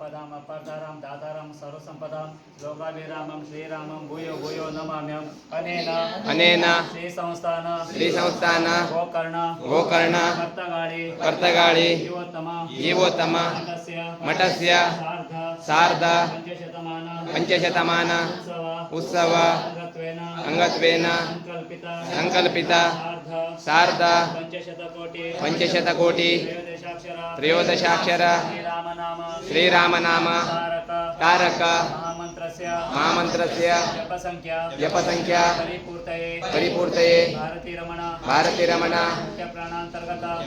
ಪದಾಂ ಅಪರ್ಧಾರಾಂ ದಾತಾರಾಂ ಸರ್ವಸಂಪದಾಂ ಲೋಕಾಭಿರಾಮಂ ಶ್ರೀರಾಮಂ ಭೂಯೋ ಭೂಯೋ ನಮಾಮ್ಯಂ ಅನೇನ ಅನೇನ ಶ್ರೀ ಸಂಸ್ಥಾನ ಶ್ರೀ ಸಂಸ್ಥಾನ ಗೋಕರ್ಣ ಗೋಕರ್ಣ ಕರ್ತಗಾಳಿ ಕರ್ತಗಾಳಿ ಜೀವೋತ್ತಮ ಜೀವೋತ್ತಮ ಮಠಸ್ಯ ಮಠಸ್ಯ ಸಾರ್ಧ ಸಾರ್ಧ ಪಂಚಶತಮಾನ ಪಂಚಶತಮಾನ ಉತ್ಸವ ಉತ್ಸವ अंगत्वेन अंगत्वेन संकल्पिता संकल्पिता सार्ध पंचशतकोटि त्रयोदशाक्षर श्रीरामनाम तारक महामन्त्रस्य जपसङ्ख्या परिपूर्तये भारतीरमण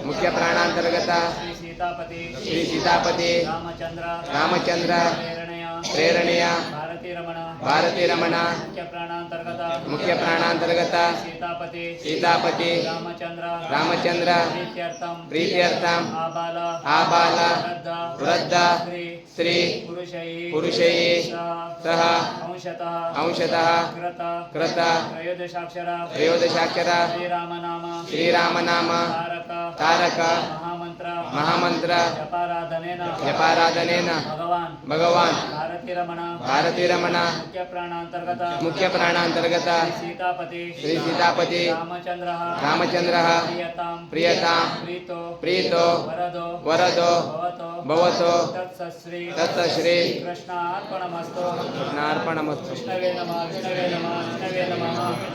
मुख्यप्राणान्तर्गता श्रीसीतापति रामचन्द्र ಪ್ರೇರಣೆಯ ಭಾರತೀ ರಮಣ ಮುಖ್ಯ ಪ್ರಾಣಾಂತರ್ಗತ ಸೀತಾಪತಿ ಸೀತಾಪತಿ ರಾಮಚಂದ್ರ ರಾಮಚಂದ್ರ ಪ್ರೀತ್ಯರ್ಥಂ ಆಬಾಲ ವೃದ್ಧ ಸ್ತ್ರೀ ಪುರುಷೈ ಸಹ ಅಂಶತಃ ಅಂಶತಃ ಕೃತ ತ್ರಯೋದಶಾಕ್ಷರ ತ್ರಯೋದಶಾಕ್ಷರ ಶ್ರೀರಾಮನಾಮ ಶ್ರೀರಾಮನಾಮ ತಾರಕ ಮಹಾಮಂತ್ರ. ಜಪಾರಾಧನೇನ. ಭಗವಾನ್. ಭಾರತೀರಮಣ. ಮುಖ್ಯ ಪ್ರಾಣಾಂತರ್ಗತ. ಶ್ರೀ ಸೀತಾಪತಿ. ರಾಮಚಂದ್ರ ಪ್ರಿಯತಾಂ. ಪ್ರೀತೋ. ವರದೋ. ಭವತೋ. ತತ್ಶ್ರೀ ಕೃಷ್ಣಾರ್ಪಣಮಸ್ತು. ಕೃಷ್ಣಾರ್ಪಣಮಸ್ತು.